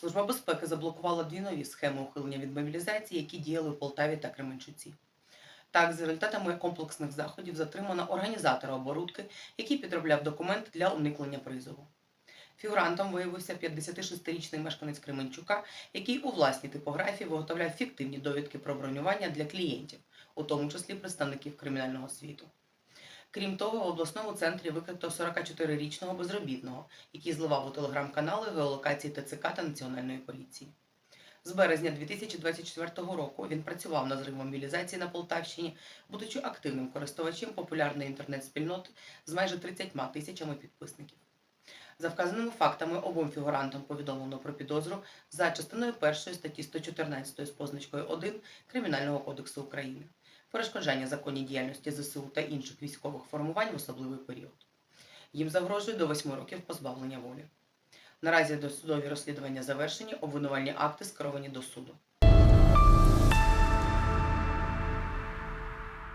Служба безпеки заблокувала дві нові схеми ухилення від мобілізації, які діяли у Полтаві та Кременчуці. Так, за результатами комплексних заходів затримано організатора оборудки, який підробляв документи для уникнення призову. Фігурантом виявився 56-річний мешканець Кременчука, який у власній типографії виготовляв фіктивні довідки про бронювання для клієнтів, у тому числі представників кримінального світу. Крім того, в обласному центрі викрито 44-річного безробітного, який зливав у телеграм-канали геолокації ТЦК та Національної поліції. З березня 2024 року він працював на зрив мобілізації на Полтавщині, будучи активним користувачем популярної інтернет-спільноти з майже 30 тисячами підписників. За вказаними фактами обом фігурантам повідомлено про підозру за частиною 1 статті 114 з позначкою 1 Кримінального кодексу України перешкоджання законній діяльності ЗСУ та інших військових формувань в особливий період. Їм загрожує до 8 років позбавлення волі. Наразі досудові розслідування завершені, обвинувальні акти скеровані до суду.